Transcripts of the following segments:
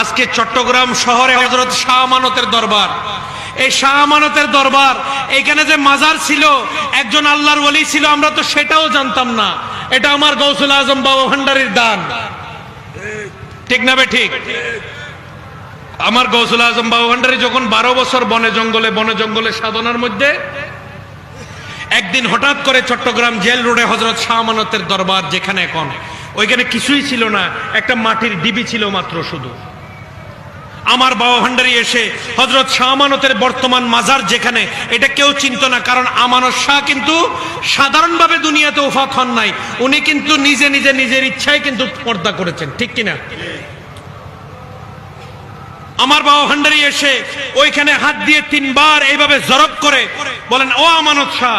আজকে চট্টগ্রাম শহরে হজরত শাহ আমানতের দরবার। এই শাহ আমানতের দরবার এখানে যে মাজার ছিল, একজন আল্লাহর ওলি ছিল, আমরা তো সেটাও জানতাম না। এটা আমার গৌসুল আজম বাবা ভান্ডারির দান। ঠিক না ঠিক? আমার গৌসুল আজম বাবা ভান্ডারি যখন বারো বছর বনে জঙ্গলে বনে জঙ্গলে সাধনার মধ্যে, একদিন হঠাৎ করে চট্টগ্রাম জেল রোডে হজরত শাহ আমানতের দরবার যেখানে এখন, ওইখানে কিছুই ছিল না, একটা মাটির ডিবি ছিল মাত্র শুধু। আমার বাবা ভান্ডারি এসে হজরত শাহ আমানতের বর্তমান মাজার যেখানে, এটা কেউ চিনত না, কারণ আমানত শাহ কিন্তু সাধারণভাবে দুনিয়াতে ওফাত হন নাই। উনি কিন্তু নিজে নিজে, নিজের ইচ্ছায় কিন্তু পর্দা করেছেন, ঠিক কিনা? আমার বাবা ভান্ডারি এসে ওইখানে হাত দিয়ে তিনবার এইভাবে জরব করে বলেন, ও আমানত শাহ,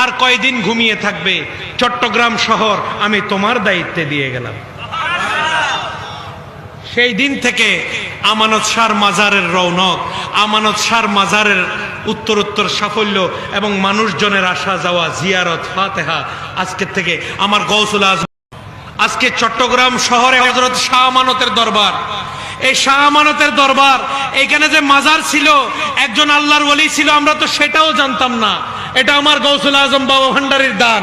আর কয়দিন ঘুমিয়ে থাকবে? চট্টগ্রাম শহর, আমি তোমার দায়িত্বে দিয়ে গেলাম। সেই দিন থেকে আমানত সার মাজারের রৌনক আমানত সার মাজারের উত্তর উত্তর সাফল্য এবং মানুষজনের আসা যাওয়া, জিয়ারত, ফাতেহা, আজকের থেকে আমার গৌসুল আজম, আজকে চট্টগ্রাম শহরে হজরত শাহ আমানতের দরবার। এই শাহ আমানতের দরবার এখানে যে মাজার ছিল, একজন আল্লাহর ওলি ছিল, আমরা তো সেটাও জানতাম না। এটা আমার গৌসুল আজম বাবা ভান্ডারির দান।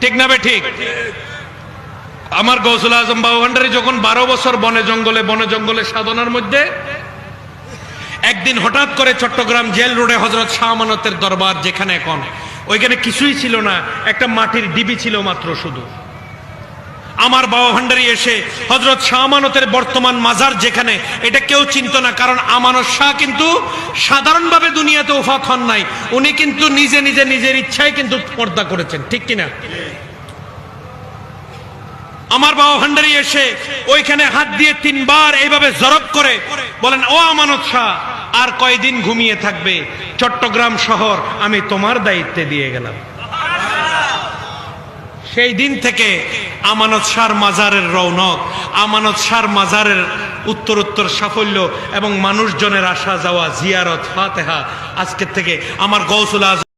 ঠিক না বে ঠিক? আমার গৌসুল আজম বাবা ভান্ডারি যখন বারো বছর বনে জঙ্গলে বনে জঙ্গলে সাধনার মধ্যে, একদিন হঠাৎ করে চট্টগ্রাম জেল রোডে হজরত শাহ আমানতের দরবার, যেখানে এখন, ওইখানে কিছুই ছিল না, একটা মাটির ডিবি ছিল মাত্র শুধু। আমার বাবা ভান্ডারি এসে হজরত শাহ আমানতের বর্তমান মাজার যেখানে, এটা কেউ চিনত না, কারণ আমানত শাহ কিন্তু সাধারণভাবে দুনিয়াতে ওফাত হন নাই। উনি কিন্তু নিজে নিজে, নিজের ইচ্ছায় কিন্তু পর্দা করেছেন, ঠিক কিনা? আমার বাবা ভান্ডারি এসে ওইখানে হাত দিয়ে তিনবার এইভাবে জরব করে বলেন, ও আমানত শাহ, আর কয়দিন ঘুমিয়ে থাকবে? চট্টগ্রাম শহর আমি তোমার দায়িত্বে দিয়ে গেলাম। সেই দিন থেকে আমানত শাহর মাজারের রৌনক আমানত শাহর মাজারের উত্তর উত্তর সাফল্য এবং মানুষজনের আসা যাওয়া জিয়ারত, ফাতেহা, আজকের থেকে আমার গৌসুল আজম